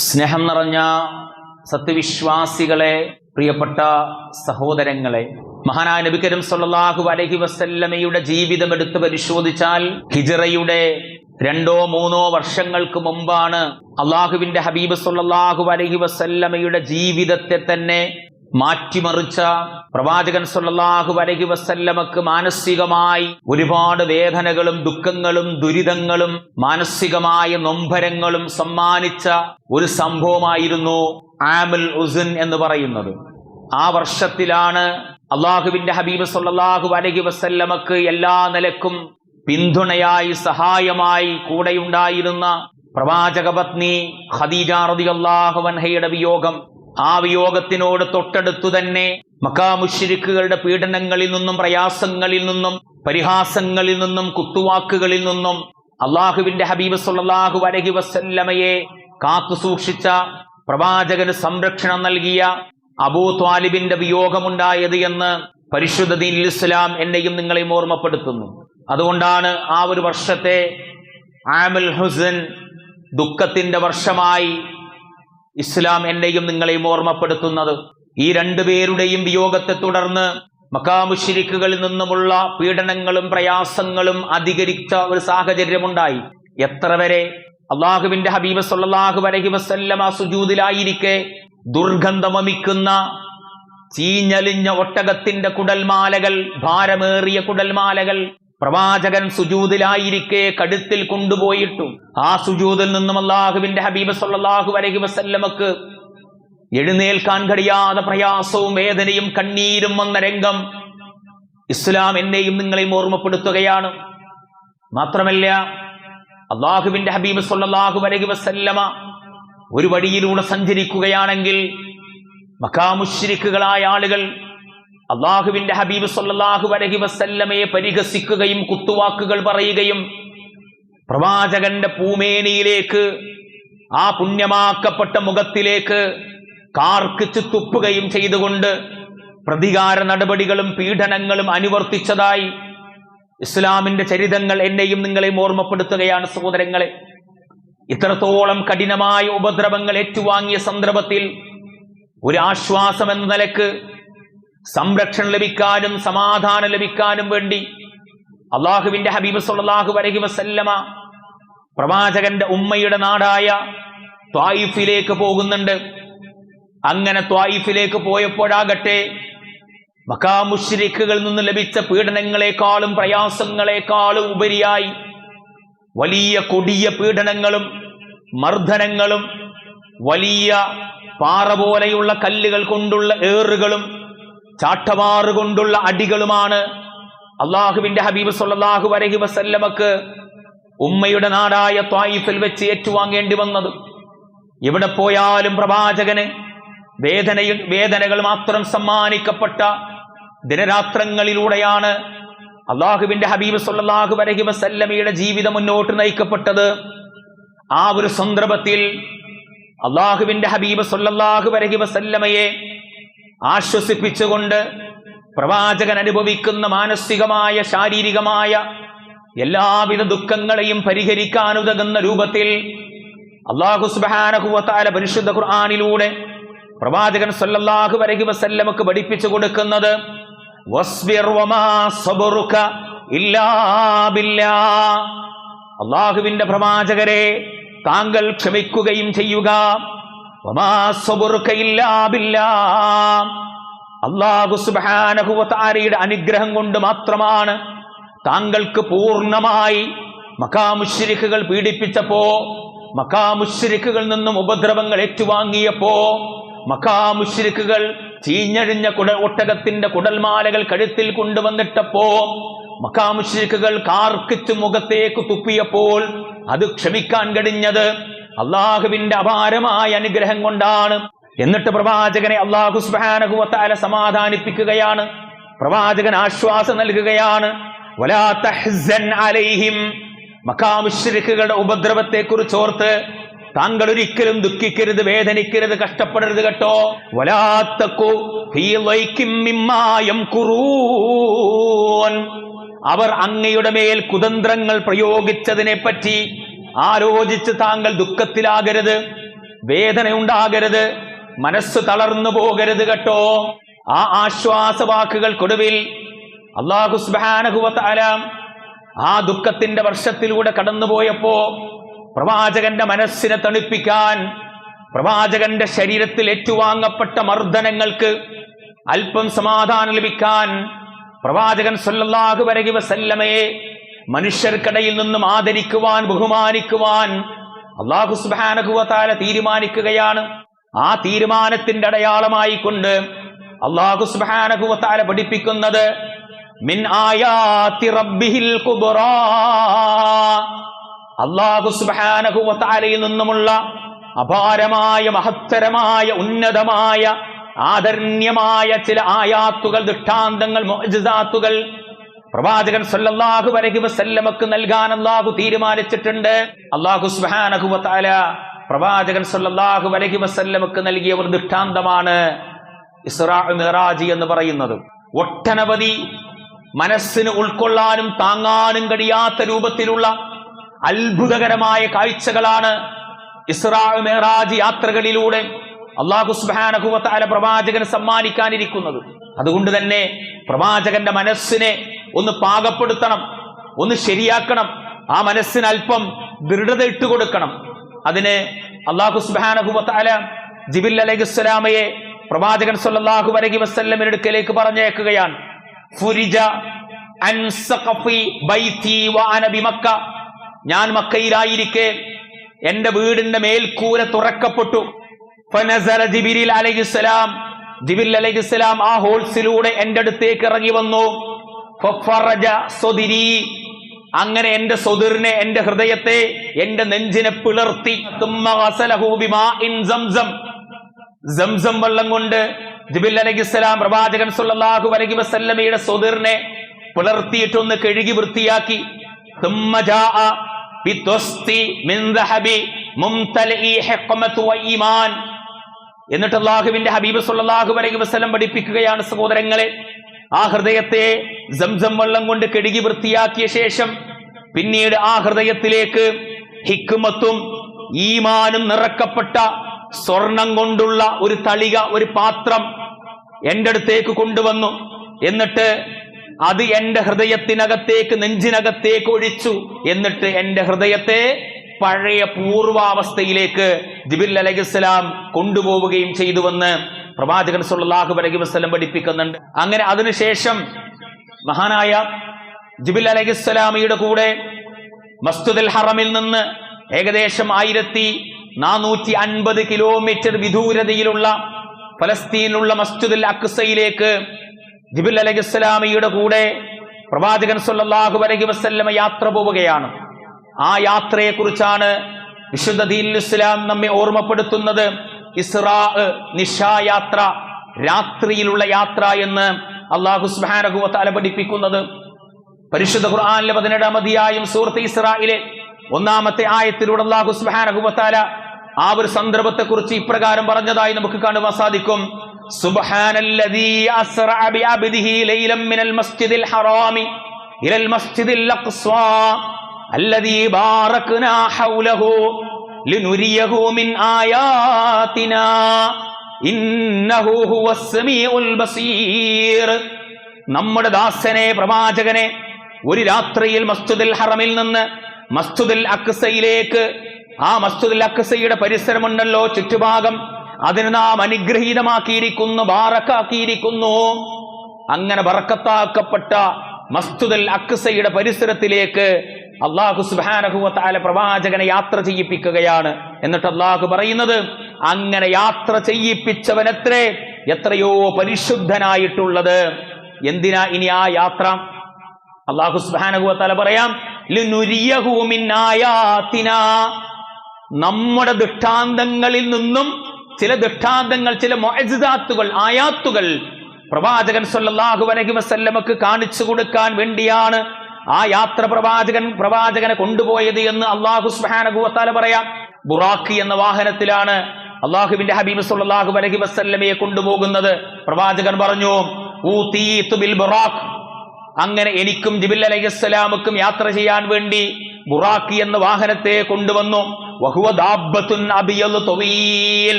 സ്നേഹം നിറഞ്ഞ സത്യവിശ്വാസികളെ പ്രിയപ്പെട്ട സഹോദരങ്ങളെ മഹാനായ നബി കരീം സല്ലല്ലാഹു അലൈഹി വസല്ലമയുടെ ജീവിതം എടുത്ത് പരിശോധിച്ചാൽ ഹിജറയുടെ രണ്ടോ മൂന്നോ വർഷങ്ങൾക്ക് മുമ്പാണ് അള്ളാഹുവിന്റെ ഹബീബ് സല്ലല്ലാഹു അലൈഹി വസല്ലമയുടെ ജീവിതത്തെ തന്നെ മാറ്റിമറിച്ച പ്രവാചകൻ സല്ലല്ലാഹു വലഹി വസല്ലമക്ക് മാനസികമായി ഒരുപാട് വേദനകളും ദുഃഖങ്ങളും ദുരിതങ്ങളും മാനസികമായ നൊമ്പരങ്ങളും സമ്മാനിച്ച ഒരു സംഭവമായിരുന്നു ആമുൽ ഉസുൻ എന്ന് പറയുന്നത്. ആ വർഷത്തിലാണ് അള്ളാഹുവിന്റെ ഹബീബ് സല്ലല്ലാഹു അലൈഹി വസല്ലമക്ക് എല്ലാ നിലക്കും പിന്തുണയായി സഹായമായി കൂടെയുണ്ടായിരുന്ന പ്രവാചക പത്നി ഖദീജ റളിയല്ലാഹു അൻഹയുടെ വിയോഗം ആ വിയോഗത്തിനോട് തൊട്ടടുത്തു തന്നെ മക്കാമുഷിരിക്കുകളുടെ പീഡനങ്ങളിൽ നിന്നും പ്രയാസങ്ങളിൽ നിന്നും പരിഹാസങ്ങളിൽ നിന്നും കുത്തുവാക്കുകളിൽ നിന്നും അള്ളാഹുവിന്റെ ഹബീബ് സുല്ലാഹു അലൈഹി വസല്ലമയെ കാത്തു സൂക്ഷിച്ച പ്രവാചകന് സംരക്ഷണം നൽകിയ അബൂ ത്വാലിബിന്റെ വിയോഗമുണ്ടായത് എന്ന് പരിശുദ്ധ ദീൻ ഇസ്ലാം എന്നെയും നിങ്ങളെയും ഓർമ്മപ്പെടുത്തുന്നു. അതുകൊണ്ടാണ് ആ ഒരു വർഷത്തെ ആമൽ ഹുസൻ ദുഃഖത്തിന്റെ വർഷമായി ഇസ്ലാം എന്നെയും നിങ്ങളെയും ഓർമ്മപ്പെടുത്തുന്നത്. ഈ രണ്ടുപേരുടെയും വിയോഗത്തെ തുടർന്ന് മക്കാമുഷിരിക്കുകളിൽ നിന്നുമുള്ള പീഡനങ്ങളും പ്രയാസങ്ങളും അധികരിച്ച ഒരു സാഹചര്യമുണ്ടായി. എത്ര വരെ അള്ളാഹുവിന്റെ ഹബീബ് സല്ലല്ലാഹു അലൈഹി വസല്ലമ സുജൂതിലായിരിക്കെ ദുർഗന്ധമമിക്കുന്ന ചീഞ്ഞലിഞ്ഞ ഒട്ടകത്തിന്റെ കുടൽമാലകൾ ഭാരമേറിയ കുടൽമാലകൾ പ്രവാചകൻ സുജൂതിലായിരിക്കെ കടുത്തിൽ കൊണ്ടുപോയിട്ടും ആ സുജൂതിൽ നിന്നും അള്ളാഹുവിന്റെ ഹബീബ് സല്ലല്ലാഹു അലൈഹി വസല്ലമക്ക് എഴുന്നേൽക്കാൻ കഴിയാതെ പ്രയാസവും വേദനയും കണ്ണീരും വന്ന രംഗം ഇസ്ലാം എന്നെയും നിങ്ങളെയും ഓർമ്മപ്പെടുത്തുകയാണ്. മാത്രമല്ല അള്ളാഹുവിന്റെ ഹബീബ് സല്ലല്ലാഹു അലൈഹി വസല്ലമ ഒരു വഴിയിലൂടെ സഞ്ചരിക്കുകയാണെങ്കിൽ മക്കാമുശ്രിക്കുകളായ ആളുകൾ അള്ളാഹുവിന്റെ ഹബീബ് സല്ലാഹു അലൈഹി വസല്ലമയെ പരിഹസിക്കുകയും കുത്തുവാക്കുകൾ പറയുകയും പ്രവാചകന്റെ പൂമേനിയിലേക്ക് ആ പുണ്യമാക്കപ്പെട്ട മുഖത്തിലേക്ക് കാർക്കിച്ച് തുപ്പുകയും ചെയ്തുകൊണ്ട് പ്രതികാര നടപടികളും പീഡനങ്ങളും അനുവർത്തിച്ചതായി ഇസ്ലാമിന്റെ ചരിതങ്ങൾ എന്നെയും നിങ്ങളെയും ഓർമ്മപ്പെടുത്തുകയാണ് സഹോദരങ്ങളെ. ഇത്രത്തോളം കഠിനമായ ഉപദ്രവങ്ങൾ ഏറ്റുവാങ്ങിയ സന്ദർഭത്തിൽ ഒരു ആശ്വാസം എന്ന നിലയ്ക്ക് സംരക്ഷണം ലഭിക്കാനും സമാധാനം ലഭിക്കാനും വേണ്ടി അള്ളാഹുവിന്റെ ഹബീബ് സല്ലല്ലാഹു അലൈഹി വസല്ലമ പ്രവാചകന്റെ ഉമ്മയുടെ നാടായ ത്വായിഫിലേക്ക് പോകുന്നുണ്ട്. അങ്ങനെ ത്വായിഫിലേക്ക് പോയപ്പോഴാകട്ടെ മക്കാമുശ്രിക്കുകളിൽ നിന്ന് ലഭിച്ച പീഡനങ്ങളെക്കാളും പ്രയാസങ്ങളെക്കാളും ഉപരിയായി വലിയ കൊടിയ പീഡനങ്ങളും മർദ്ദനങ്ങളും വലിയ പാറ പോലെയുള്ള കല്ലുകൾ കൊണ്ടുള്ള ഏറുകളും ചാട്ടവാറ് കൊണ്ടുള്ള അടികളുമാണ് അള്ളാഹുവിന്റെ ഹബീബ് സല്ലല്ലാഹു വരഹി വസല്ലമക്ക് ഉമ്മയുടെ നാടായ ത്വായിഫിൽ വെച്ച് ഏറ്റുവാങ്ങേണ്ടി വന്നത്. എവിടെ പോയാലും പ്രവാചകന് വേദനയിൽ വേദനകൾ മാത്രം സമ്മാനിക്കപ്പെട്ട ദിനരാത്രങ്ങളിലൂടെയാണ് അള്ളാഹുവിന്റെ ഹബീബ് സല്ലല്ലാഹു വരഹി വസല്ലമയുടെ ജീവിതം മുന്നോട്ട് നയിക്കപ്പെട്ടത്. ആ ഒരു സന്ദർഭത്തിൽ അള്ളാഹുവിന്റെ ഹബീബ് സല്ലല്ലാഹു വരഹി വസല്ലമയെ ആശ്വസിപ്പിച്ചുകൊണ്ട് പ്രവാചകൻ അനുഭവിക്കുന്ന മാനസികമായ ശാരീരികമായ എല്ലാവിധ ദുഃഖങ്ങളെയും പരിഹരിക്കാനുതകുന്ന രൂപത്തിൽ അള്ളാഹു സുബാനഹുവത്താല പരിശുദ്ധ ഖുർആാനിലൂടെ പ്രവാചകൻ സല്ലല്ലാഹു അലൈഹി വസല്ലമക്ക് പഠിപ്പിച്ചു കൊടുക്കുന്നത് അള്ളാഹുവിന്റെ പ്രവാചകരെ താങ്കൾ ക്ഷമിക്കുകയും ചെയ്യുക വമാ സബറുക ഇല്ലാ ബില്ലാ. അള്ളാഹു സുബ്ഹാനഹു വതആലയുടെ അനുഗ്രഹം കൊണ്ട് മാത്രമാണ് താങ്കൾക്ക് പൂർണമായി മക്കാമുശ്രിക്കുകൾ പീഡിപ്പിച്ചപ്പോ മക്കാമുശ്രിക്കുകളിൽ നിന്നും ഉപദ്രവങ്ങൾ ഏറ്റുവാങ്ങിയപ്പോ മക്കാമുശ്രിക്കുകൾ ചീഞ്ഞഴിഞ്ഞ കുട ഒട്ടകത്തിന്റെ കുടൽമാലകൾ കഴുത്തിൽ കൊണ്ടുവന്നിട്ടപ്പോ മക്കാമുശ്രിക്കുകൾ കാർക്കിച്ച് മുഖത്തേക്ക് തുപ്പിയപ്പോൾ അത് ക്ഷമിക്കാൻ കഴിഞ്ഞത് അള്ളാഹുവിന്റെ അപാരമായ അനുഗ്രഹം കൊണ്ടാണ്. എന്നിട്ട് പ്രവാചകനെ അള്ളാഹു സുബാനഹുവത്താല സമാധാനിപ്പിക്കുകയാണ്. പ്രവാചകൻ ആശ്വാസം നൽകുകയാണ്. മക്കാമുശ്രിക്കുകളുടെ ഉപദ്രവത്തെ കുറിച്ച് ഓർത്ത് താങ്കൾ ഒരിക്കലും ദുഃഖിക്കരുത് വേദനിക്കരുത് കഷ്ടപ്പെടരുത് കേട്ടോ. അവർ അങ്ങയുടെ മേൽ കുതന്ത്രങ്ങൾ പ്രയോഗിച്ചതിനെ പറ്റി ആലോചിച്ച് താങ്കൾ ദുഃഖത്തിലാകരുത് വേദന ഉണ്ടാകരുത് മനസ്സ് തളർന്നു പോകരുത് കേട്ടോ. ആ ആശ്വാസവാക്കുകൾക്കൊടുവിൽ അള്ളാഹു സുബാനഹുവത്താല ആ ദുഃഖത്തിന്റെ വർഷത്തിലൂടെ കടന്നുപോയപ്പോ പ്രവാചകന്റെ മനസ്സിനെ തണുപ്പിക്കാൻ പ്രവാചകന്റെ ശരീരത്തിൽ ഏറ്റുവാങ്ങപ്പെട്ട മർദ്ദനങ്ങൾക്ക് അല്പം സമാധാനം ലഭിക്കാൻ പ്രവാചകൻ സല്ലല്ലാഹു വരകി വസല്ലമയെ മനുഷ്യർക്കിടയിൽ നിന്നും ആദരിക്കുവാൻ ബഹുമാനിക്കുവാൻ അള്ളാഹു സുബ്ഹാനഹു വതആല തീരുമാനിക്കുകയാണ്. ആ തീരുമാനത്തിന്റെ അടയാളമായി കൊണ്ട് അള്ളാഹു സുബ്ഹാനഹു വതആല പഠിപ്പിക്കുന്നത് മിൻ ആയാതി അള്ളാഹു സുബ്ഹാനഹു വതആലയിൽ നിന്നുമുള്ള അപാരമായ മഹത്തരമായ ഉന്നതമായ ആദരണ്യമായ ചില ആയാത്തുകൾ ദൃഷ്ടാന്തങ്ങൾ മുഅ്ജിസാത്തുകൾ പ്രവാചകൻ സല്ലല്ലാഹു അലൈഹി വസല്ലമക്ക് നൽകാൻ അള്ളാഹു തീരുമാനിച്ചിട്ടുണ്ട്. അള്ളാഹു സുബ്ഹാനഹു വതആല പ്രവാചകൻ സല്ലല്ലാഹു അലൈഹി വസല്ലമക്ക് നൽകിയ ഒരു ദൃഷ്ടാന്തമാണ് ഇസ്രാ മിറാജി എന്ന് പറയുന്നത്. ഒട്ടനവധി മനസ്സിന് ഉൾക്കൊള്ളാനും താങ്ങാനും കഴിയാത്ത രൂപത്തിലുള്ള അത്ഭുതകരമായ കാഴ്ചകളാണ് ഇസ്രാ മേറാജ് യാത്രകളിലൂടെ അള്ളാഹു സുബ്ഹാനഹു വതആല പ്രവാചകന് സമ്മാനിക്കാനിരിക്കുന്നത്. അതുകൊണ്ട് തന്നെ പ്രവാചകന്റെ മനസ്സിനെ ഒന്ന് പാകപ്പെടുത്തണം ഒന്ന് ശരിയാക്കണം ആ മനസ്സിന് അല്പം ദൃഢത ഇട്ട് കൊടുക്കണം അതിന് അള്ളാഹു സുബ്ഹാനഹു വതആല ജിബിൽ അലൈഹിസ്സലാമയെ പ്രവാചകൻ സല്ലാഹു അലൈഹി വസ്ലമിന് അടുക്കലേക്ക് പറഞ്ഞേക്കുകയാണ് ഫുരിജ ഞാൻ മക്കയിലായിരിക്കെ എന്റെ വീടിന്റെ മേൽക്കൂര തുറക്കപ്പെട്ടു. ജിബിരിൽ അലൈഹിസ്സലാം ജിബിൽ അലൈഹിസ്സലാം ആ ഹോൾസിലൂടെ എന്റെ അടുത്തേക്ക് ഇറങ്ങി വന്നു. അങ്ങനെ എന്റെ സ്വതിറിനെ എന്റെ ഹൃദയത്തെ എന്റെ നെഞ്ചിനെ പിളർത്തി. സംസം. വെള്ളം കൊണ്ട് ജിബിൽ അലൈഹിസ്സലാം പ്രവാചകൻ സുല്ലാഹു അലൈഹി വസല്ലമയുടെ സ്വതിറിനെ പിളർത്തിയിട്ടൊന്ന് കഴുകി വൃത്തിയാക്കി. ثم എന്നിട്ട് അള്ളാഹുവിന്റെ ഹബീബ് സല്ലല്ലാഹു അലൈഹി വസ്ലം പഠിപ്പിക്കുകയാണ് സഹോദരങ്ങളെ. ആ ഹൃദയത്തെ സംസം വെള്ളം കൊണ്ട് കെടുകി വൃത്തിയാക്കിയ ശേഷം പിന്നീട് ആ ഹൃദയത്തിലേക്ക് ഹിക്കുമത്തും ഈമാനും നിറക്കപ്പെട്ട സ്വർണം കൊണ്ടുള്ള ഒരു തളിക ഒരു പാത്രം എന്റെ അടുത്തേക്ക് കൊണ്ടുവന്നു. എന്നിട്ട് അത് എന്റെ ഹൃദയത്തിനകത്തേക്ക് നെഞ്ചിനകത്തേക്ക് ഒഴിച്ചു. എന്നിട്ട് എന്റെ ഹൃദയത്തെ പഴയ പൂർവാവസ്ഥയിലേക്ക് ജിബിൽ അലൈഹിസ്സലാം കൊണ്ടുപോവുകയും ചെയ്തുവെന്ന് പ്രവാചകൻ സുല്ലാഹു അലഹി വസ്ലം പഠിപ്പിക്കുന്നുണ്ട്. അങ്ങനെ അതിനുശേഷം മഹാനായ ജിബിൽ അലൈഹിസ്സലാമിയുടെ കൂടെ മസ്തുദൽ ഹറമിൽ നിന്ന് ഏകദേശം ആയിരത്തി നാനൂറ്റി അൻപത് കിലോമീറ്റർ വിദൂരതയിലുള്ള ഫലസ്തീനിലുള്ള മസ്ജിദുൽ അക്സയിലേക്ക് ജിബിൽ അലൈഹിസ്സലാമിയുടെ കൂടെ പ്രവാചകൻ സുല്ലാഹു അലൈഹി വസ്ല്ലമ യാത്ര പോവുകയാണ്. ആ യാത്രയെക്കുറിച്ചാണ് വിശുദ്ധ ദീൻ ഇസ്ലാം നമ്മെ ഓർമ്മപ്പെടുത്തുന്നത്. ഇസ്രാ നിശായാത്ര രാത്രിയിലുള്ള യാത്ര എന്ന് അള്ളാഹു സുബ്ഹാനഹു വതആല പഠിപ്പിക്കുന്നത്. പരിശുദ്ധ ഖുർആാനിലെ പതിനെട്ടാം അധ്യായം സൂറത്ത് ഇസ്രായിലെ ഒന്നാമത്തെ ആയത്തിലൂടെ അള്ളാഹു സുബ്ഹാനഹു വതആല ആ ഒരു സന്ദർഭത്തെ കുറിച്ച് ഇപ്രകാരം പറഞ്ഞതായി നമുക്ക് കാണുവാൻ സാധിക്കും. സുബ്ഹാനല്ലദീ അസ്റഅ ബിഅബ്ദിഹി ലൈലൻ മിനൽ മസ്ജിദിൽ ഹറാമി ഇലൽ മസ്ജിദിൽ അഖ്സാ. ഹൗലഹു ലിനുരിയഹു മിൻ ആയാതിനാ ഇന്നഹു ഹുവസ് സമീഉൽ ബസീർ. നമ്മുടെ ദാസനെ പ്രവാചകനെ ഒരു രാത്രിയിൽ മസ്ജിദുൽ ഹറമിൽ നിന്ന് മസ്ജിദുൽ അക്സയിലേക്ക് ആ മസ്ജിദുൽ അക്സയുടെ പരിസരമുണ്ടല്ലോ ചുറ്റുഭാഗം അതിന് നാം അനുഗ്രഹീതമാക്കിയിരിക്കുന്നു ബാറക്കാക്കിയിരിക്കുന്നു. അങ്ങനെ ബറക്കത്താക്കപ്പെട്ട മസ്ജിദുൽ അക്സയുടെ പരിസരത്തിലേക്ക് അള്ളാഹു സുബാനഹുവത്താല പ്രവാചകനെ യാത്ര ചെയ്യിപ്പിക്കുകയാണ്. എന്നിട്ട് അള്ളാഹു പറയുന്നത് അങ്ങനെ യാത്ര ചെയ്യിപ്പിച്ചവനത്രേ? എത്രയോ പരിശുദ്ധനായിട്ടുള്ളത്. എന്തിനാ ഇനി ആ യാത്ര? അള്ളാഹു സുബാനഹുവത്താല പറയാം. നമ്മുടെ ദൃഷ്ടാന്തങ്ങളിൽ നിന്നും ചില ദൃഷ്ടാന്തങ്ങൾ ചില മൊഅജിദാത്തുകൾ ആയാത്തുകൾ പ്രവാചകൻ സല്ലാഹു അലൈഹി വസല്ലമക്ക് കാണിച്ചു കൊടുക്കാൻ വേണ്ടിയാണ് ആ യാത്ര പ്രവാചകൻ പ്രവാചകനെ കൊണ്ടുപോയത് എന്ന് അള്ളാഹു സുഹാനകുവത്താല പറയാം. ബുറാഖ് എന്ന വാഹനത്തിലാണ് അള്ളാഹുവിന്റെ ഹബീബ് സുല്ലാഹു അലൈഹി വസല്ലമയെ കൊണ്ടുപോകുന്നത്. പ്രവാചകൻ പറഞ്ഞു ബിൽ ബുറാഖ്. അങ്ങനെ എനിക്കും ജിബിൽ അലൈഹിസ്സലാമുക്കും യാത്ര ചെയ്യാൻ വേണ്ടി ബുറാഖ് എന്ന വാഹനത്തെ കൊണ്ടുവന്നു.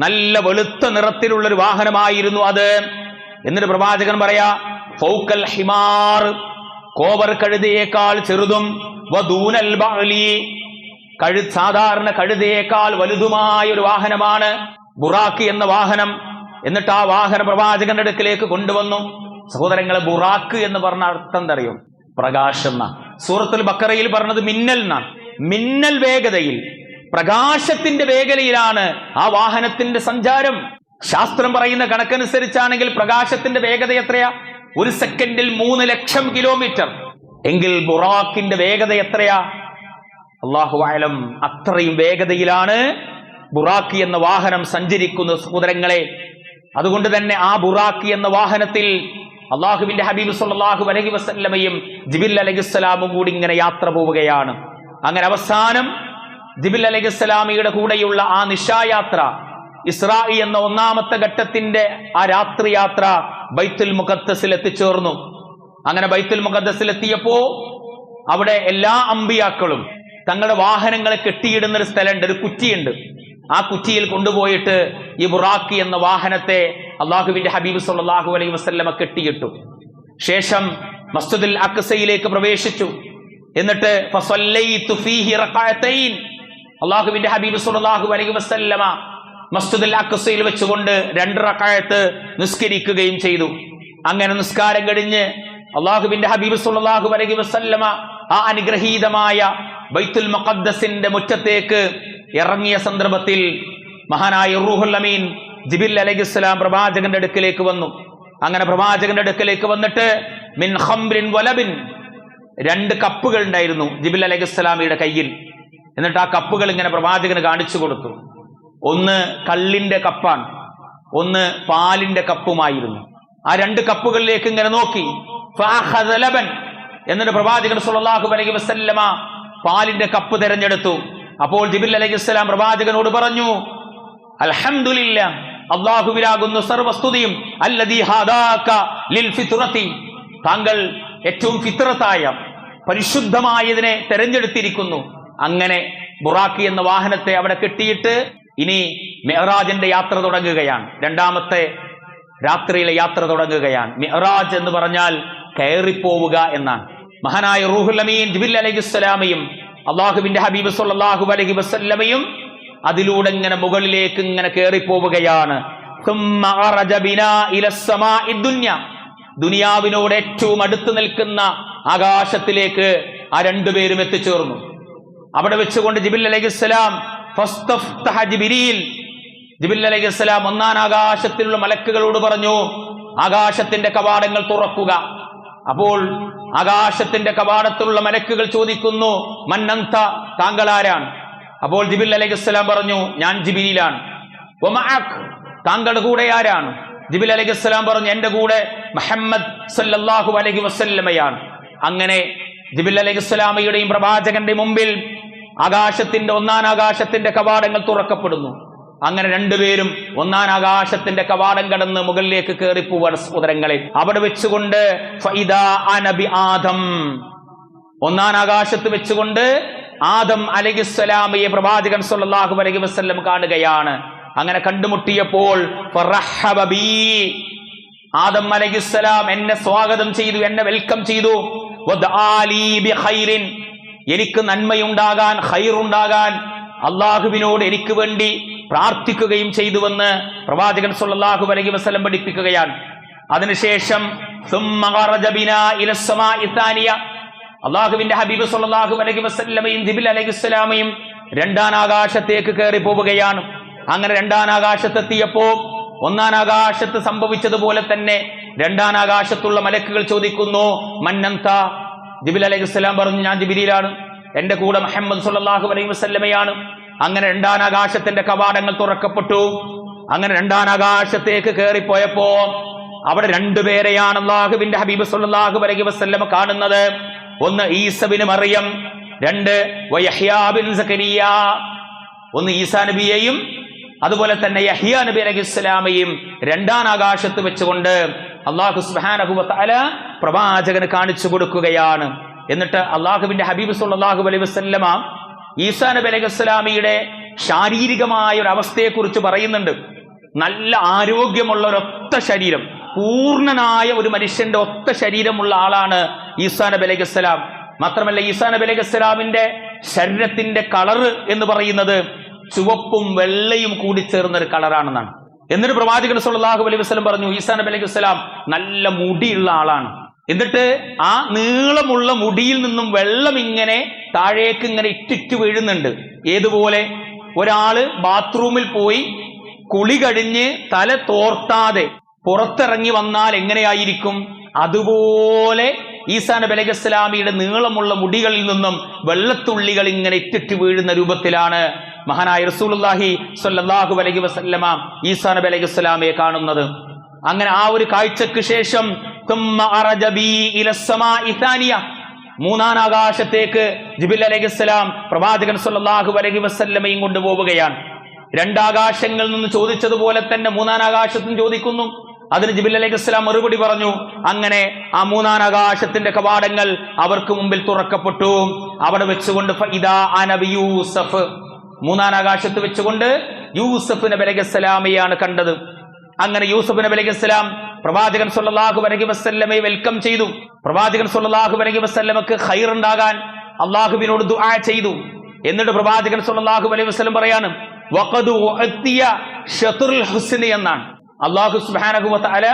നല്ല വെളുത്ത നിറത്തിലുള്ള ഒരു വാഹനമായിരുന്നു അത്. എന്നിട്ട് പ്രവാചകൻ പറയാ ഫൗക്കൽ ഹിമാർ. കോവർ കഴുതയേക്കാൾ ചെറുതും വധൂനൽ ബാലി കഴു സാധാരണ കഴുതയേക്കാൾ വലുതുമായ ഒരു വാഹനമാണ് ബുറാക്ക് എന്ന വാഹനം. എന്നിട്ട് ആ വാഹന പ്രവാചകന്റെ അടുക്കിലേക്ക് കൊണ്ടുവന്നു. സഹോദരങ്ങളെ ബുറാക്ക് എന്ന് പറഞ്ഞ അർത്ഥം എന്തറിയും പ്രകാശം എന്നാ. സൂറത്തുൽ ബക്കറയിൽ പറഞ്ഞത് മിന്നൽ എന്നാണ് മിന്നൽ വേഗതയിൽ പ്രകാശത്തിന്റെ വേഗതയിലാണ് ആ വാഹനത്തിന്റെ സഞ്ചാരം. ശാസ്ത്രം പറയുന്ന കണക്കനുസരിച്ചാണെങ്കിൽ പ്രകാശത്തിന്റെ വേഗത എത്രയാ? ഒരു സെക്കൻഡിൽ മൂന്ന് ലക്ഷം കിലോമീറ്റർ. എങ്കിൽ ബുറാക്കിന്റെ വേഗത എത്രയാ? അള്ളാഹു ആലം അത്രയും വേഗതയിലാണ് ബുറാക്കി എന്ന വാഹനം സഞ്ചരിക്കുന്ന സഹോദരങ്ങളെ. അതുകൊണ്ട് തന്നെ ആ ബുറാക്കി എന്ന വാഹനത്തിൽ അള്ളാഹുവിന്റെ ഹബീബ് സല്ലല്ലാഹു അലഹി വസല്ലമയും ജിബിൽ അലഹിസ്സലാമും കൂടി ഇങ്ങനെ യാത്ര പോവുകയാണ്. അങ്ങനെ അവസാനം ജിബിൽ അലൈഹിസ്സലാമിയുടെ കൂടെയുള്ള ആ നിശായാത്ര ഇസ്രായി എന്ന ഒന്നാമത്തെ ഘട്ടത്തിന്റെ ആ രാത്രി യാത്ര ബൈത്തുൽ മുഖദ്സിൽ എത്തിച്ചേർന്നു. അങ്ങനെ ബൈത്തുൽ മുഖദ്സിൽ എത്തിയപ്പോ അവിടെ എല്ലാ അമ്പിയാക്കളും തങ്ങളുടെ വാഹനങ്ങളെ കെട്ടിയിടുന്ന ഒരു സ്ഥലമുണ്ട് ഒരു കുറ്റിയുണ്ട്. ആ കുറ്റിയിൽ കൊണ്ടുപോയിട്ട് ഈ ബുറാക്കി എന്ന വാഹനത്തെ അള്ളാഹുവിന്റെ ഹബീബ് സല്ലല്ലാഹു അലൈഹി വസല്ലമ കെട്ടിയിട്ടു. ശേഷം മസ്ജിദുൽ അക്സയിലേക്ക് പ്രവേശിച്ചു. എന്നിട്ട് അള്ളാഹുവിന്റെ ഹബീബ് സല്ലല്ലാഹു അലൈഹി വസല്ലമ മസ്ജിദുൽ അക്സയിൽ വെച്ചുകൊണ്ട് രണ്ട് റക്കായത്ത് നിസ്കരിക്കുകയും ചെയ്തു. അങ്ങനെ നിസ്കാരം കഴിഞ്ഞ് അള്ളാഹുബിന്റെ ഹബീബ് സല്ലല്ലാഹു അലൈഹി വസല്ലമ ആ അനുഗ്രഹീതമായ ബൈത്തുൽ മുഖദ്ദസിന്റെ മുറ്റത്തേക്ക് ഇറങ്ങിയ സന്ദർഭത്തിൽ മഹാനായ റൂഹുൽ അമീൻ ജിബിൽ അലൈഹിസ്സലാം പ്രവാചകന്റെ അടുക്കലേക്ക് വന്നു. അങ്ങനെ പ്രവാചകന്റെ അടുക്കലേക്ക് വന്നിട്ട് മിൻ ഖംരിൻ വലബിൻ രണ്ട് കപ്പുകൾ ഉണ്ടായിരുന്നു ജിബിൽ അലൈഹിസ്സലാമിയുടെ കയ്യിൽ. എന്നിട്ട് ആ കപ്പുകൾ ഇങ്ങനെ പ്രവാചകന് കാണിച്ചു കൊടുത്തു. ഒന്ന് കള്ളിന്റെ കപ്പാണ്. ഒന്ന് പാലിന്റെ കപ്പുമായിരുന്നു. ആ രണ്ട് കപ്പുകളിലേക്ക് ഇങ്ങനെ നോക്കി. ഫാഹലബൻ ലബൻ എന്നിട്ട് പ്രവാചകൻ സുല്ലാഹു അലൈഹി വസല്ലമ പാലിന്റെ കപ്പ് തിരഞ്ഞെടുത്തു. അപ്പോൾ ജിബിൽ അലൈഹി വസ്ലാം പ്രവാചകനോട് പറഞ്ഞു അലഹമില്ല അള്ളാഹുവിലാകുന്നു സർവസ്തുതിയും താങ്കൾ ഏറ്റവും ഫിത്രത്തായ പരിശുദ്ധമായതിനെ തെരഞ്ഞെടുത്തിരിക്കുന്നു. അങ്ങനെ ബുറാക്കി എന്ന വാഹനത്തെ അവിടെ കെട്ടിയിട്ട് ഇനി മെഹറാജിന്റെ യാത്ര തുടങ്ങുകയാണ്. രണ്ടാമത്തെ രാത്രിയിലെ യാത്ര തുടങ്ങുകയാണ്. മെഹറാജ് എന്ന് പറഞ്ഞാൽ കയറിപ്പോവുക എന്നാണ്. മഹാനായ റൂഹുൽ അമീൻ ജിബിൽ അലഹിസ്സലാമയും അള്ളാഹുബിന്റെ ഹബീബ് സല്ലാഹു അലഹി വസ്ല്ലമയും അതിലൂടെ ഇങ്ങനെ മുകളിലേക്ക് ഇങ്ങനെ കയറിപ്പോവുകയാണ്. ദുനിയാവിനോട് ഏറ്റവും അടുത്ത് നിൽക്കുന്ന ആകാശത്തിലേക്ക് ആ രണ്ടുപേരും എത്തിച്ചേർന്നു. അവിടെ വെച്ചുകൊണ്ട് ജിബിൽ അലഹിസ്സലാം ജിബിൽ ഒന്നാം ആകാശത്തിലുള്ള മലക്കുകളോട് പറഞ്ഞു ആകാശത്തിന്റെ കവാടങ്ങൾ തുറക്കുക. അപ്പോൾ ആകാശത്തിന്റെ കവാടത്തിലുള്ള മലക്കുകൾ ചോദിക്കുന്നു മന്നന്ത താങ്കൾ ആരാണ് അപ്പോൾ ജിബിൽ അലൈഹിസ്സലാം പറഞ്ഞു ഞാൻ ജിബിലാണ് താങ്കളുടെ കൂടെ ആരാണ്? ജിബിൽ അലൈഹിസ്സലാം പറഞ്ഞു എന്റെ കൂടെ മുഹമ്മദ് സല്ലല്ലാഹു അലൈഹി വസല്ലമയാണ്. അങ്ങനെ ജിബിൽ അലൈഹിസ്സലാമയുടെയും പ്രവാചകന്റെ മുമ്പിൽ ആകാശത്തിന്റെ ഒന്നാം ആകാശത്തിന്റെ കവാടങ്ങൾ തുറക്കപ്പെടുന്നു. അങ്ങനെ രണ്ടുപേരും ഒന്നാം ആകാശത്തിന്റെ കവാടം കടന്ന് മുകളിലേക്ക് കയറിപ്പോവാണ് സഹോദരങ്ങളെ. അവിടെ വെച്ചുകൊണ്ട് അനബി ആദം. ഒന്നാം ആകാശത്ത് വെച്ചുകൊണ്ട് ആദം അലഹിസ്സലാമയെ പ്രവാചകൻ സല്ലല്ലാഹു അലഹി വസല്ലം കാണുകയാണ്. അങ്ങനെ കണ്ടുമുട്ടിയപ്പോൾ ആദം അലഹിസ്സലാം എന്നെ സ്വാഗതം ചെയ്തു എന്നെ വെൽക്കം ചെയ്തു. എനിക്ക് നന്മയുണ്ടാകാൻ ഹൈറുണ്ടാകാൻ അള്ളാഹുവിനോട് എനിക്ക് വേണ്ടി പ്രാർത്ഥിക്കുകയും ചെയ്തുവെന്ന് പ്രവാചകൻ സുല്ലാഹു അലൈഹി വസ്ലം പഠിപ്പിക്കുകയാണ്. അതിനുശേഷം അള്ളാഹുവിന്റെ ഹബീബ് സുല്ലാഹു അലൈഹി വസ്ലമയും ദിബിൽ അലൈഹി സ്വലാമയും രണ്ടാം ആകാശത്തേക്ക് കയറി പോവുകയാണ്. അങ്ങനെ രണ്ടാം ആകാശത്തെത്തിയപ്പോ ഒന്നാം ആകാശത്ത് സംഭവിച്ചതുപോലെ തന്നെ രണ്ടാം ആകാശത്തുള്ള മലക്കുകൾ ചോദിക്കുന്നു മന്നന്ത ജിബിൽ അലൈഹി സ്വലാം പറഞ്ഞു ഞാൻ ജിബിലിയിലാണ് എന്റെ കൂടെ മുഹമ്മദ് സുല്ലാഹു അലൈഹി വസ്ലമയാണ് അങ്ങനെ രണ്ടാം ആകാശത്തിന്റെ കവാടങ്ങൾ തുറക്കപ്പെട്ടു. അങ്ങനെ രണ്ടാം ആകാശത്തേക്ക് കയറിപ്പോയപ്പോ അവിടെ രണ്ടുപേരെയാണ് അള്ളാഹുവിന്റെ ഹബീബ് സുല്ലാഹു അലൈഹി വസല്ലമ കാണുന്നത്. ഒന്ന് ഈസബിന് മറിയം രണ്ട് ഒന്ന് ഈസാ നബിയെയും അതുപോലെ തന്നെ യഹിയ നബി അലൈഹി ഇസ്ലാമയും രണ്ടാം ആകാശത്ത് വെച്ചുകൊണ്ട് അള്ളാഹു സുബ്ഹാനഹു വതആല പ്രവാചകന് കാണിച്ചു കൊടുക്കുകയാണ്. എന്നിട്ട് അള്ളാഹുവിന്റെ ഹബീബ് സുല്ലാഹു അലൈ വസല്ലമ ഈസാ നബി അലൈഹി സ്വലാമിയുടെ ശാരീരികമായ ഒരു അവസ്ഥയെക്കുറിച്ച് പറയുന്നുണ്ട്. നല്ല ആരോഗ്യമുള്ള ഒരൊത്ത ശരീരം പൂർണനായ ഒരു മനുഷ്യന്റെ ഒത്ത ശരീരമുള്ള ആളാണ് ഈസാ നബി അലൈഹി സ്വലാം. മാത്രമല്ല ഈസാ നബി അലൈഹി സ്വലാമിന്റെ ശരീരത്തിന്റെ കളറ് എന്ന് പറയുന്നത് ചുവപ്പും വെള്ളയും കൂടി ചേർന്ന ഒരു കളറാണെന്നാണ്. എന്നിട്ട് പ്രവാചകൻ സുല്ലാഹു അലൈഹി വസ്ലം പറഞ്ഞു ഈസാ നബി അലൈഹി സ്വലാം നല്ല മുടിയുള്ള ആളാണ്. എന്നിട്ട് ആ നീളമുള്ള മുടിയിൽ നിന്നും വെള്ളം ഇങ്ങനെ താഴേക്ക് ഇങ്ങനെ ഇറ്റിറ്റ് വീഴുന്നുണ്ട്. ഏതുപോലെ? ഒരാൾ ബാത്റൂമിൽ പോയി കുളി കഴിഞ്ഞ് തല തോർത്താതെ പുറത്തിറങ്ങി വന്നാൽ എങ്ങനെയായിരിക്കും? അതുപോലെ ഈസാ അലൈഹി സ്വലാമിയുടെ നീളമുള്ള മുടികളിൽ നിന്നും വെള്ളത്തുള്ളികൾ ഇങ്ങനെ ഇറ്റിറ്റ് വീഴുന്ന രൂപത്തിലാണ് മഹാനായ റസൂലുള്ളാഹി സ്വല്ലല്ലാഹു അലൈഹി വസല്ലമ ഈസാ നബി കാണുന്നത്. അങ്ങനെ ആ ഒരു കാഴ്ചക്ക് ശേഷം മൂന്നാം ആകാശത്തേക്ക് ജിബിൽ അലഹിസ്സലാം പ്രവാചകൻ സല്ലാഹു അലഹി വസ്ല്ലമയും കൊണ്ടുപോവുകയാണ് രണ്ടാകാശങ്ങളിൽ നിന്ന് ചോദിച്ചതുപോലെ തന്നെ മൂന്നാം ആകാശത്തും ചോദിക്കുന്നു. അതിന് ജിബിൽ അലൈഹി മറുപടി പറഞ്ഞു അങ്ങനെ ആ മൂന്നാം ആകാശത്തിന്റെ കവാടങ്ങൾ അവർക്ക് മുമ്പിൽ തുറക്കപ്പെട്ടു. അവിടെ വെച്ചുകൊണ്ട് അനബി യൂസഫ്. മൂന്നാം ആകാശത്ത് വെച്ചുകൊണ്ട് യൂസഫ് നബി അലൈഹി ഇസ്ലാമയാണ് കണ്ടത്. അങ്ങനെ യൂസഫ് നബി അലൈഹി പ്രവാചകൻ സല്ലല്ലാഹു അലൈഹി വസല്ലമയെ വെൽക്കം ചെയ്തു. പ്രവാചകൻ സല്ലല്ലാഹു അലൈഹി വസ്ല്ലമക്ക് ഖൈർ ഉണ്ടാകാൻ അള്ളാഹുവിനോട് ദുആ ചെയ്തു. എന്നിട്ട് പ്രവാചകൻ സല്ലല്ലാഹു അലൈഹി വസ്ലം പറയാണ് എന്നാണ്. അള്ളാഹു സുബ്ഹാനഹു വതആല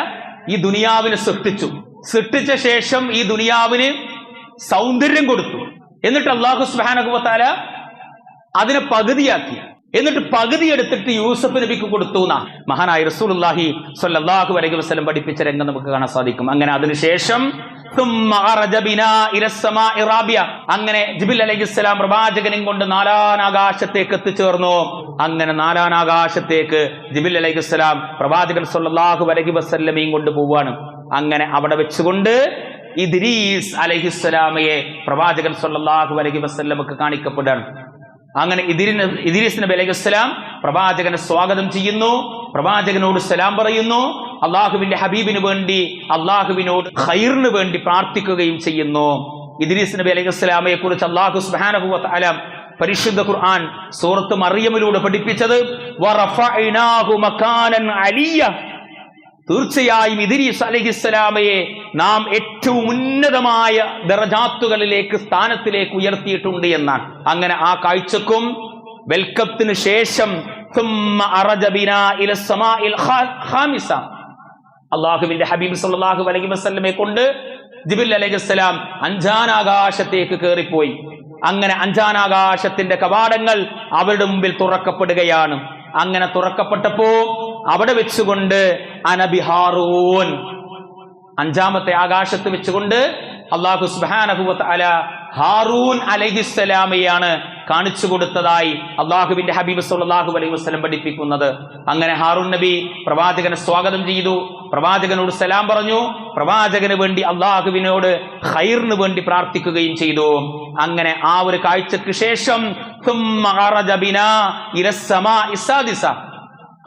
ഈ ദുനിയാവിനെ സൃഷ്ടിച്ചു. സൃഷ്ടിച്ച ശേഷം ഈ ദുനിയാവിന് സൗന്ദര്യം കൊടുത്തു. എന്നിട്ട് അള്ളാഹു സുബ്ഹാനഹു വതആല അതിനെ പകുതിയാക്കി. എന്നിട്ട് പകുതി എടുത്തിട്ട് യൂസഫ് നബിക്ക് കൊടുത്തു എന്ന. മഹാനായ റസൂലുല്ലാഹി സ്വല്ലല്ലാഹു അലൈഹി വസല്ലം പഠിപ്പിച്ച രംഗം നമുക്ക് കാണാൻ സാധിക്കും. അങ്ങനെ അതിനുശേഷം അങ്ങനെ ജിബിൽ അലൈഹിസ്സലാം പ്രവാചകനും കൊണ്ട് നാലാനാകാശത്തേക്ക് എത്തിച്ചേർന്നു. അങ്ങനെ നാലാനാകാശത്തേക്ക് ജിബിൽ അലൈഹിസ്സലാം പ്രവാചകൻ സല്ലാഹു അലൈഹി വസല്ലമയും കൊണ്ട് പോവാണ് അങ്ങനെ അവിടെ വെച്ചുകൊണ്ട് ഇദ്രീസ് അലൈഹിസ്സലാമയെ പ്രവാചകൻ സല്ലാഹു അലൈഹി വസല്ലമക്ക് കാണിക്കപ്പെടുകയാണ്. അങ്ങനെ ഇദിരിസ് നബി അലൈഹി വസ്സലാം പ്രവാചകനെ സ്വാഗതം ചെയ്യുന്നു. പ്രവാചകനോട് സലാം പറയുന്നു. അള്ളാഹുവിന്റെ ഹബീബിന് വേണ്ടി അള്ളാഹുവിനോട് ഖൈറിന് വേണ്ടി പ്രാർത്ഥിക്കുകയും ചെയ്യുന്നു. ഇദ്രീസ് നബി അലൈഹി വസ്സലാമയെ കുറിച്ച് അള്ളാഹു സുബ്ഹാനഹു വ തആല പരിശുദ്ധ ഖുർആൻ സൂറത്ത് മറിയമിലൂടെ പഠിപ്പിച്ചത്. തീർച്ചയായും ഇദ്രീസ് അലഹിസ്സലാമയെ നാം ഏറ്റവും ഉന്നതമായ ദറജാത്തുകളിലേക്ക് സ്ഥാനത്തിലേക്ക് ഉയർത്തിയിട്ടുണ്ട് എന്നാണ്. അങ്ങനെ ആ കാഴ്ചക്കും വെൽക്കത്തിന് ശേഷം അള്ളാഹുവിന്റെ ഹബീബ് സല്ലാഹു അലൈഹി വസ്ലമെ കൊണ്ട് ജിബിൽ അലഹിസ്സലാം അഞ്ചാനാകാശത്തേക്ക് കയറിപ്പോയി. അങ്ങനെ അഞ്ചാനാകാശത്തിന്റെ കവാടങ്ങൾ അവരുടെ മുമ്പിൽ തുറക്കപ്പെടുകയാണ്. അങ്ങനെ തുറക്കപ്പെട്ടപ്പോ അവിടെ വെച്ചുകൊണ്ട് അനബിഹാറൂൻ അഞ്ചാമത്തെ ആകാശത്ത് വെച്ചുകൊണ്ട് അള്ളാഹു സുബ്ഹാനഹു വ തആല ഹാറൂൻ അലഹിസ്സലാമയാണ് കാണിച്ചു കൊടുത്തതായി അള്ളാഹുവിന്റെ ഹബീബ് സല്ലല്ലാഹു അലൈഹി വസ്ലം പഠിപ്പിക്കുന്നത്. അങ്ങനെ ഹാറൂൻ നബി പ്രവാചകനെ സ്വാഗതം ചെയ്തു. പ്രവാചകനോട് സലാം പറഞ്ഞു. പ്രവാചകന് വേണ്ടി അള്ളാഹുവിനോട് ഹൈറിന് വേണ്ടി പ്രാർത്ഥിക്കുകയും ചെയ്തു. അങ്ങനെ ആ ഒരു കാഴ്ചക്ക് ശേഷം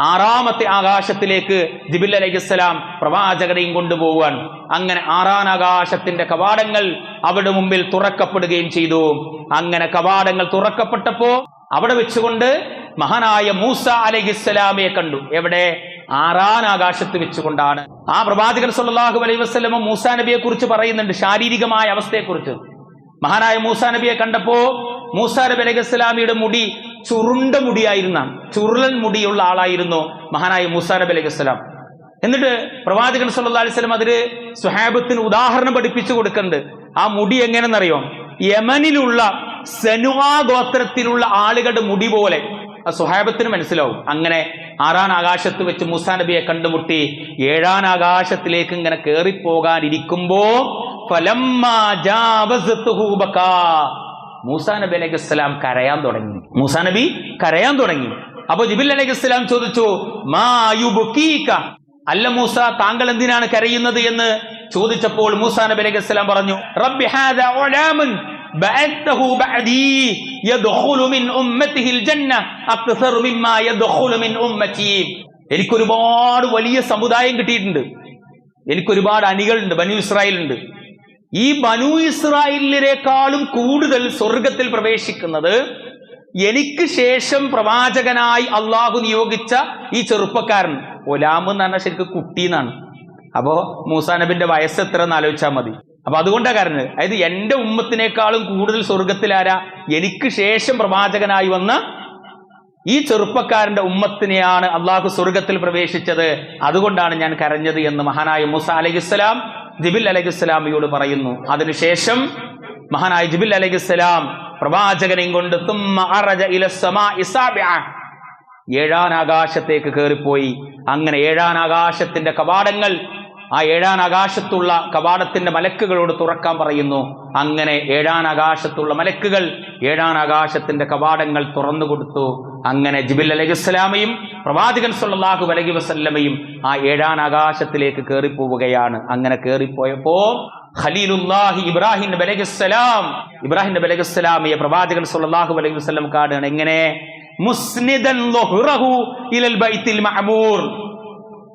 ആറാമത്തെ ആകാശത്തിലേക്ക് ജിബിൽ അലൈഹിസ്സലാം പ്രവാചകരെയും കൊണ്ടുപോവാൻ. അങ്ങനെ ആറാം ആകാശത്തിന്റെ കവാടങ്ങൾ അവിടെ മുമ്പിൽ തുറക്കപ്പെടുകയും ചെയ്തു. അങ്ങനെ കവാടങ്ങൾ തുറക്കപ്പെട്ടപ്പോ അവിടെ വെച്ചുകൊണ്ട് മഹാനായ മൂസ അലൈഹിസ്സലാമയെ കണ്ടു. എവിടെ? ആറാം ആകാശത്ത് വെച്ചുകൊണ്ടാണ്. ആ പ്രവാചകൻ സല്ലല്ലാഹു അലൈഹി വസ്ലമ മൂസ നബിയെ കുറിച്ച് പറയുന്നുണ്ട് ശാരീരികമായ അവസ്ഥയെക്കുറിച്ച്. മഹാനായ മൂസ നബിയെ കണ്ടപ്പോ മൂസ നബി അലൈഹി മുടി ചുരുണ്ട മുടിയായിരുന്ന ചുരുളൻ മുടിയുള്ള ആളായിരുന്നു മഹാനായ മൂസ നബി അലൈഹി സ്വലാം. എന്നിട്ട് പ്രവാചകൻ സല്ലല്ലാഹു അലൈഹി വസല്ലം അതിന് സുഹാബത്തിന് ഉദാഹരണം പഠിപ്പിച്ചു കൊടുക്കുന്നുണ്ട് ആ മുടി എങ്ങനെയെന്നറിയോ? യമനിലുള്ള സെനുവാ ഗോത്രത്തിലുള്ള ആളുകളുടെ മുടി പോലെ. ആ സുഹാബത്തിന് മനസ്സിലാവും. അങ്ങനെ ആറാൻ ആകാശത്ത് വെച്ച് മൂസാ നബിയെ കണ്ടുമുട്ടി ഏഴാൻ ആകാശത്തിലേക്ക് ഇങ്ങനെ കയറിപ്പോകാനിരിക്കുമ്പോ ഫലം ജാവസത്തുഹു ബക്കാ. മൂസാ നബി അലൈഹി സ്വലാം കരയാൻ തുടങ്ങി മൂസാ നബി കരയാൻ തുടങ്ങി അപ്പൊ ജിബിൽ അലൈഹി സ്വലാം ചോദിച്ചു മാ യുബ്കീക അല്ല മൂസ താങ്കൾ എന്തിനാണ് കരയുന്നത് എന്ന് ചോദിച്ചപ്പോൾ മൂസാ നബി അലൈഹി സ്വലാം പറഞ്ഞു റബ്ബി ഹാദാ ഉലാമുൻ بعثته بعدي يدخل من أمته الجنة أكثر مما يدخل من أمتي എനിക്കൊരുപാട് വലിയ സമുദായം കിട്ടിയിട്ടുണ്ട് എനിക്കൊരുപാട് അണികളുണ്ട് ബനു ഇസ്രായേലുണ്ട് ഈ ബനു ഇസ്രായേലിനേക്കാളും കൂടുതൽ സ്വർഗത്തിൽ പ്രവേശിക്കുന്നത് എനിക്ക് ശേഷം പ്രവാചകനായി അള്ളാഹു നിയോഗിച്ച ഈ ചെറുപ്പക്കാരൻ. ഒലാമ് എന്ന് പറഞ്ഞാൽ ശരിക്കും കുട്ടി എന്നാണ്. അപ്പോ മൂസാ നബിന്റെ വയസ്സ് എത്ര എന്ന് ആലോചിച്ചാൽ മതി. അപ്പൊ അതുകൊണ്ടാ കാരണം അതായത് എന്റെ ഉമ്മത്തിനേക്കാളും കൂടുതൽ സ്വർഗത്തിലാരാ എനിക്ക് ശേഷം പ്രവാചകനായി വന്ന ഈ ചെറുപ്പക്കാരന്റെ ഉമ്മത്തിനെയാണ് അള്ളാഹു സ്വർഗത്തിൽ പ്രവേശിച്ചത്. അതുകൊണ്ടാണ് ഞാൻ കരഞ്ഞത് എന്ന് മഹാനായ മൂസ അലഹിസ്സലാം ജിബിൽ അലഹിസ്സലാമിയോട് പറയുന്നു. അതിനുശേഷം മഹാനായ ജിബിൽ അലഹിസ്സലാം പ്രവാചകനെയും കൊണ്ട് ഏഴാനാകാശത്തേക്ക് കയറിപ്പോയി. അങ്ങനെ ഏഴാൻ ആകാശത്തിന്റെ കവാടങ്ങൾ ആ ഏഴാൻ ആകാശത്തുള്ള കവാടത്തിന്റെ മലക്കുകളോട് തുറക്കാൻ പറയുന്നു. അങ്ങനെ ഏഴാൻ ആകാശത്തുള്ള മലക്കുകൾ ഏഴാൻ ആകാശത്തിന്റെ കവാടങ്ങൾ തുറന്നു കൊടുത്തു. അങ്ങനെ ജിബിൽ അലഹിസ്സലാമയും പ്രവാചകൻ സല്ലല്ലാഹു അലൈഹി വസല്ലമയും ആ ഏഴാൻ ആകാശത്തിലേക്ക് കയറിപ്പോവുകയാണ് അങ്ങനെ കയറിപ്പോയപ്പോ ഖലീലുല്ലാഹി ഇബ്രാഹിം നബി അലഹിസ്സലാം ഇബ്രാഹിം നബി അലഹിസ്സലാമിയെ പ്രവാചകൻ സല്ലല്ലാഹു അലൈഹി വസല്ലം കാണുകയാണ്. എങ്ങനെ? മുസ്നിദൻ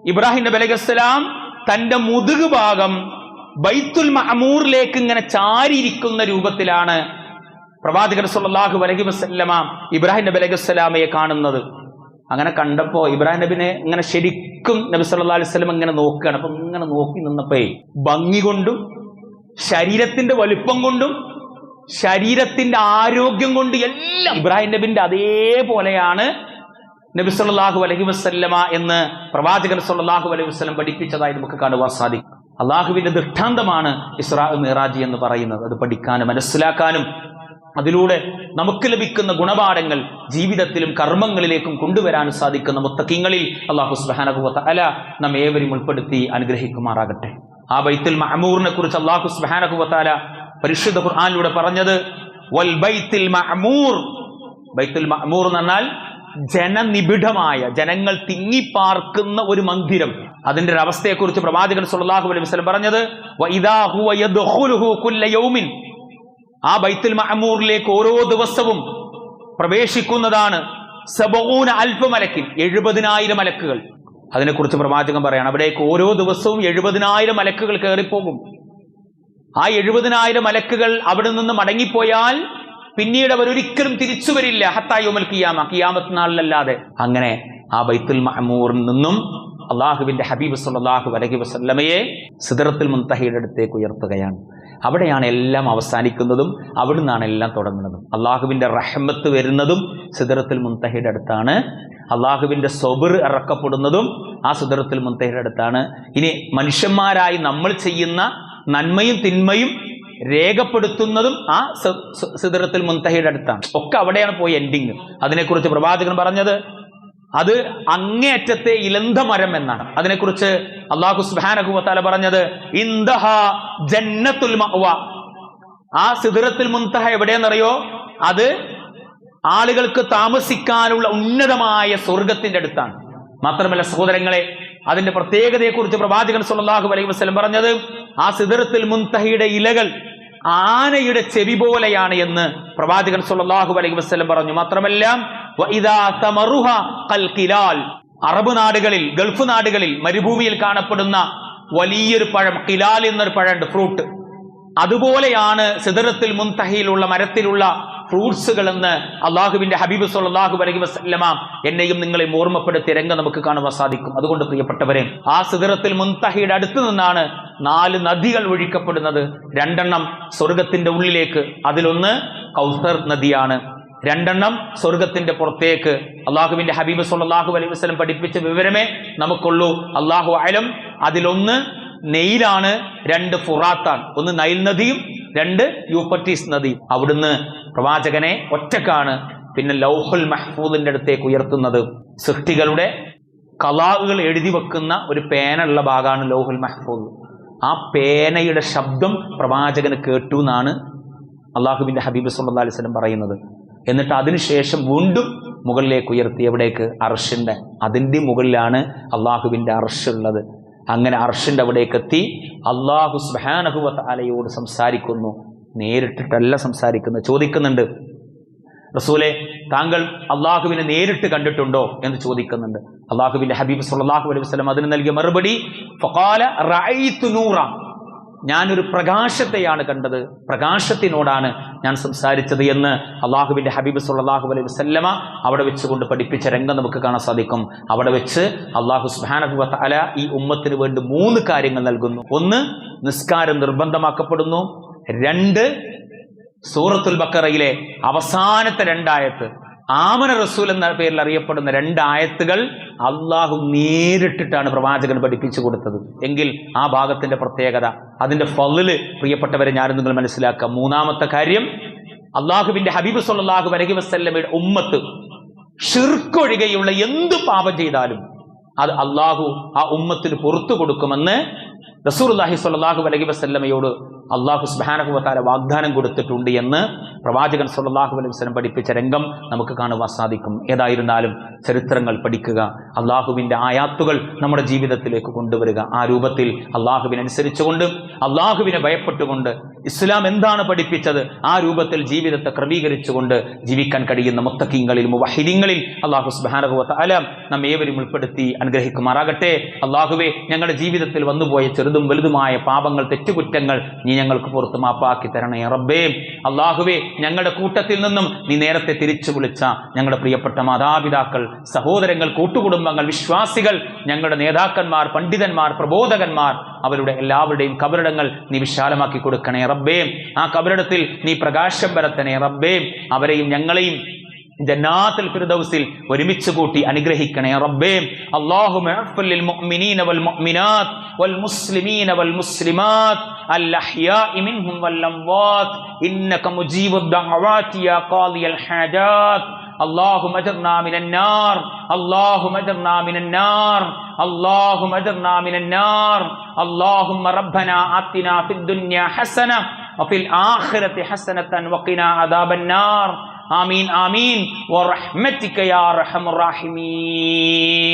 ഇബ്രാഹിം നബി അലൈഹിസ്സലാം തന്റെ മുതുക് ഭാഗം ബൈത്തുൽ മഹമൂറിലേക്ക് ഇങ്ങനെ ചാരിയിരിക്കുന്ന രൂപത്തിലാണ് പ്രവാചകർ സല്ലല്ലാഹു വലഹി വസല്ലമ ഇബ്രാഹിം നബി അലൈഹിസ്സലാമയെ കാണുന്നത്. അങ്ങനെ കണ്ടപ്പോ ഇബ്രാഹിം നബിനെ ഇങ്ങനെ ശരിക്കും നബി സല്ലാ അലൈഹി വസല്ലം ഇങ്ങനെ നോക്കുകയാണ്. അപ്പൊ ഇങ്ങനെ നോക്കി നിന്നപ്പോ ഭംഗി കൊണ്ടും ശരീരത്തിന്റെ വലുപ്പം കൊണ്ടും ശരീരത്തിന്റെ ആരോഗ്യം കൊണ്ട് എല്ലാം ഇബ്രാഹിം നബിന്റെ അതേപോലെയാണ് നബി സല്ലല്ലാഹു അലൈഹി വസല്ലമ എന്ന് പ്രവാചകൻ സല്ലല്ലാഹു അലൈഹി വസ്ലം പഠിപ്പിച്ചതായി നമുക്ക് കാണുവാൻ സാധിക്കും. അള്ളാഹുവിന്റെ ദൃഷ്ടാന്തമാണ് ഇസ്രാ മിറാജി എന്ന് പറയുന്നത്. അത് പഠിക്കാനും മനസ്സിലാക്കാനും അതിലൂടെ നമുക്ക് ലഭിക്കുന്ന ഗുണപാഠങ്ങൾ ജീവിതത്തിലും കർമ്മങ്ങളിലേക്കും കൊണ്ടുവരാൻ സാധിക്കുന്ന മുത്തക്കിങ്ങളിൽ അള്ളാഹു സുബാനകുവത്ത അല നാം ഏവരും ഉൾപ്പെടുത്തി അനുഗ്രഹിക്കുമാറാകട്ടെ. ആ ബൈത്തുൽ മഹമൂറിനെ കുറിച്ച് അള്ളാഹു സുബാനകുവത്ത അല പരിശുദ്ധ ഖുർആാനിലൂടെ പറഞ്ഞത് വൽ ബൈത്തുൽ മഹമൂർ ബൈത്തുൽ മഹമൂർ എന്ന് ജനനിബിഡമായ ജനങ്ങൾ തിങ്ങിപ്പാർക്കുന്ന ഒരു മന്ദിരം. അതിന്റെ ഒരു അവസ്ഥയെക്കുറിച്ച് പ്രവാചകൻ സുല്ലാഹു അലൈഹി വസ്ലം പറഞ്ഞത് ആ ബൈത്തുൽ മഹമൂറിലേക്ക് ഓരോ ദിവസവും പ്രവേശിക്കുന്നതാണ് സബൂന അൽഫ മലക്കിൻ എഴുപതിനായിരം മലക്കുകൾ. അതിനെക്കുറിച്ച് പ്രവാചകൻ പറയാണ് അവിടേക്ക് ഓരോ ദിവസവും എഴുപതിനായിരം മലക്കുകൾ കയറിപ്പോകും. ആ എഴുപതിനായിരം മലക്കുകൾ അവിടെ നിന്ന് മടങ്ങിപ്പോയാൽ പിന്നീട് അവർ ഒരിക്കലും തിരിച്ചു വരില്ല. ഹത്തായോമൽ കിയാമ കിയാമത്ത് നാളിലല്ലാതെ അങ്ങനെ ആ ബൈത്തുൽ മഹമൂറിൽ നിന്നും അള്ളാഹുവിന്റെ ഹബീബ് സല്ലാഹു അലൈഹി വസല്ലമയെ സിദറത്തുൽ മുൻതഹയുടെ അടുത്തേക്ക് ഉയർത്തുകയാണ്. അവിടെയാണ് എല്ലാം അവസാനിക്കുന്നതും അവിടെ നിന്നാണ് എല്ലാം തുടങ്ങുന്നതും. അള്ളാഹുവിന്റെ റഹമത്ത് വരുന്നതും സിദറത്തുൽ മുൻതഹയുടെ അടുത്താണ്. അള്ളാഹുവിന്റെ സൊബർ ഇറക്കപ്പെടുന്നതും ആ സിദറത്തുൽ മുൻതഹയുടെ അടുത്താണ്. ഇനി മനുഷ്യന്മാരായി നമ്മൾ ചെയ്യുന്ന നന്മയും തിന്മയും രേഖപ്പെടുത്തുന്നതും ആ സിദറത്തുൽ മുൻതഹയുടെ അടുത്താണ്. ഒക്കെ അവിടെയാണ് പോയി എൻഡിങ് അതിനെക്കുറിച്ച് പ്രവാചകൻ പറഞ്ഞത് അത് അങ്ങേയറ്റത്തെ ഇലന്തമരം എന്നാണ്. അതിനെക്കുറിച്ച് അള്ളാഹു സുബാനഹുവത്താല പറഞ്ഞത് ഇന്ദഹ ജന്നത്തുൽ ആ സിദറത്തുൽ മുൻതഹ എവിടെയെന്നറിയോ? അത് ആളുകൾക്ക് താമസിക്കാനുള്ള ഉന്നതമായ സ്വർഗത്തിന്റെ അടുത്താണ്. മാത്രമല്ല സഹോദരങ്ങളെ അതിന്റെ പ്രത്യേകതയെക്കുറിച്ച് പ്രവാചകൻ സുല്ലാഹു അലൈഹി വസല്ലം പറഞ്ഞത് ആ സിദറത്തിൽ മുൻതഹയുടെ ഇലകൾ ആനയുടെ ചെവി പോലെയാണ് എന്ന് പ്രവാചകൻ സുല്ലാഹു അലൈഹി വസ്ലം പറഞ്ഞു. മാത്രമല്ല അറബ് നാടുകളിൽ ഗൾഫ് നാടുകളിൽ മരുഭൂമിയിൽ കാണപ്പെടുന്ന വലിയൊരു പഴം കിലാൽ എന്നൊരു പഴമുണ്ട് ഫ്രൂട്ട്. അതുപോലെയാണ് സിദറത്തിൽ മുൻതഹയിലുള്ള മരത്തിലുള്ള ഫ്രൂട്ട്സുകൾ എന്ന് അള്ളാഹുവിന്റെ ഹബീബ് സുല്ലാഹു അലൈഹി വസല്ലമ എന്നെയും നിങ്ങളെയും ഓർമ്മപ്പെടുത്തിയ രംഗം നമുക്ക് കാണുവാൻ സാധിക്കും. അതുകൊണ്ട് പ്രിയപ്പെട്ടവരെ ആ സിദറത്തിൽ മുൻതഹയുടെ അടുത്ത് നിന്നാണ് നാല് നദികൾ ഒഴിക്കപ്പെടുന്നത്. രണ്ടെണ്ണം സ്വർഗത്തിന്റെ ഉള്ളിലേക്ക്. അതിലൊന്ന് കൗസർ നദിയാണ്. രണ്ടെണ്ണം സ്വർഗത്തിന്റെ പുറത്തേക്ക്. അള്ളാഹുവിന്റെ ഹബീബ് സല്ലല്ലാഹു അലൈഹി വസ്ലം പഠിപ്പിച്ച വിവരമേ നമുക്കുള്ളൂ. അള്ളാഹു അലം. അതിലൊന്ന് നെയിലാണ് രണ്ട് ഫുറാത്താണ്. ഒന്ന് നൈൽ നദിയും രണ്ട് യൂപ്പറ്റീസ് നദിയും അവിടുന്ന് പ്രവാചകനെ ഒറ്റക്കാണ് പിന്നെ ലൗഹുൽ മഹ്ഫൂദിന്റെ അടുത്തേക്ക് ഉയർത്തുന്നത്. സൃഷ്ടികളുടെ കലാകുകൾ എഴുതി വെക്കുന്ന ഒരു പേനുള്ള ഭാഗമാണ് ലൗഹുൽ മഹ്ഫൂദ്. ആ പേനയുടെ ശബ്ദം പ്രവാചകന് കേട്ടു എന്നാണ് അള്ളാഹുബിന്റെ ഹബീബ് സല്ലാ അലൈഹി വസല്ലം പറയുന്നത്. എന്നിട്ട് അതിനുശേഷം വീണ്ടും മുകളിലേക്ക് ഉയർത്തി. എവിടേക്ക്? അർഷിന്റെ അതിന്റെ മുകളിലാണ് അള്ളാഹുവിന്റെ അർഷുള്ളത്. അങ്ങനെ അർഷിന്റെ അവിടേക്ക് എത്തി. അള്ളാഹു സുബാനഹുവത്ത് അലയോട് സംസാരിക്കുന്നു. നേരിട്ടിട്ടല്ല സംസാരിക്കുന്നു ചോദിക്കുന്നുണ്ട്. റസൂലെ താങ്കൾ അള്ളാഹുവിനെ നേരിട്ട് കണ്ടിട്ടുണ്ടോ എന്ന് ചോദിക്കുന്നുണ്ട്. അള്ളാഹുവിന്റെ ഹബീബ് സുല്ലാഹു അലൈഹി വസ്ലം അതിന് നൽകിയ മറുപടി നൂറ. ഞാനൊരു പ്രകാശത്തെയാണ് കണ്ടത്. പ്രകാശത്തിനോടാണ് ഞാൻ സംസാരിച്ചത് എന്ന് അള്ളാഹുവിന്റെ ഹബീബ് സുല്ലാഹു അലൈഹി വസല്ലമ അവിടെ വെച്ചുകൊണ്ട് പഠിപ്പിച്ച രംഗം നമുക്ക് കാണാൻ സാധിക്കും. അവിടെ വെച്ച് അള്ളാഹു സുബ്ഹാനഹു അല ഈ ഉമ്മത്തിന് വേണ്ടി മൂന്ന് കാര്യങ്ങൾ നൽകുന്നു. ഒന്ന് നിസ്കാരം നിർബന്ധമാക്കപ്പെടുന്നു. രണ്ട് സൂറത്തുൽ ബക്കറയിലെ അവസാനത്തെ രണ്ടായത്ത്. ആമന റസൂൽ എന്ന പേരിൽ അറിയപ്പെടുന്ന രണ്ടായത്തുകൾ അള്ളാഹു നേരിട്ടിട്ടാണ് പ്രവാചകൻ പഠിപ്പിച്ചു കൊടുത്തത്. എങ്കിൽ ആ ഭാഗത്തിന്റെ പ്രത്യേകത അതിന്റെ ഫലിൽ പ്രിയപ്പെട്ടവരെ ഞാൻ നിങ്ങൾ മനസ്സിലാക്കാം. മൂന്നാമത്തെ കാര്യം അള്ളാഹുവിന്റെ ഹബീബ് സല്ലല്ലാഹു അലൈഹി വസല്ലമയുടെ ഉമ്മത്ത് ഷിർക്കൊഴികെയുള്ള എന്ത് പാപം ചെയ്താലും അത് അള്ളാഹു ആ ഉമ്മത്തിന് പുറത്തു കൊടുക്കുമെന്ന് റസൂർ അള്ളാഹി സ്വല്ലല്ലാഹു അലൈഹി വസല്ലമയോട് അള്ളാഹു സുബ്ഹാനഹു വതആല വാഗ്ദാനം കൊടുത്തിട്ടുണ്ട് എന്ന് പ്രവാചകൻ സുല്ലാഹു അലൈഹി വസ്ലം പഠിപ്പിച്ച രംഗം നമുക്ക് കാണുവാൻ സാധിക്കും. ഏതായിരുന്നാലും ചരിത്രങ്ങൾ പഠിക്കുക അള്ളാഹുവിന്റെ ആയാത്തുകൾ നമ്മുടെ ജീവിതത്തിലേക്ക് കൊണ്ടുവരിക. ആ രൂപത്തിൽ അള്ളാഹുവിനനുസരിച്ചുകൊണ്ട് അള്ളാഹുവിനെ ഭയപ്പെട്ടുകൊണ്ട് ഇസ്ലാം എന്താണ് പഠിപ്പിച്ചത്? ആ രൂപത്തിൽ ജീവിതത്തെ ക്രമീകരിച്ചുകൊണ്ട് ജീവിക്കാൻ കഴിയുന്ന മുത്തക്കിങ്ങളിൽ മുവഹിദിങ്ങളിൽ അള്ളാഹു സുബ്ഹാനഹു അല നാം ഏവരും ഉൾപ്പെടുത്തി അനുഗ്രഹിക്കുമാറാകട്ടെ. അള്ളാഹുവെ ഞങ്ങളുടെ ജീവിതത്തിൽ വന്നുപോയ ചെറുതും വലുതുമായ പാപങ്ങൾ തെറ്റുകുറ്റങ്ങൾ നീ ഞങ്ങൾക്ക് പുറത്ത് മാപ്പാക്കി തരണേ റബ്ബേ. അള്ളാഹുവെ ഞങ്ങളുടെ കൂട്ടത്തിൽ നിന്നും നീ നേരത്തെ തിരിച്ചു വിളിച്ച ഞങ്ങളുടെ പ്രിയപ്പെട്ട മാതാപിതാക്കൾ സഹോദരങ്ങൾ കൂട്ടുകുടുംബങ്ങൾ വിശ്വാസികൾ ഞങ്ങളുടെ നേതാക്കന്മാർ പണ്ഡിതന്മാർ പ്രബോധകന്മാർ അവരുടെ എല്ലാവരുടെയും കബറിടങ്ങൾ നീ വിശാലമാക്കി കൊടുക്കണേ റബ്ബേ. ആ കബറിടത്തിൽ നീ പ്രകാശം പരത്തണേ റബ്ബേ. അവരെയും ഞങ്ങളെയും ജന്നാത്തുൽ ഫിർദൗസിൽ ഒരുമിച്ച് കൂട്ടി അനുഗ്രഹിക്കണേ റബ്ബേ അല്ലാഹുമ്മ اغفر للمؤمنين والمؤمنات والمسلمين والمسلمات الأحياء منهم والأموات إنك مجيب الدعوات يا قاضي الحاجات اللهم اجرنا من النار اللهم اجرنا من النار اللهم اجرنا من النار اللهم ربنا آتنا في الدنيا حسنة وفي الآخرة حسنة وقنا عذاب النار آمين آمين. ورحمتك يا أرحم الراحمين.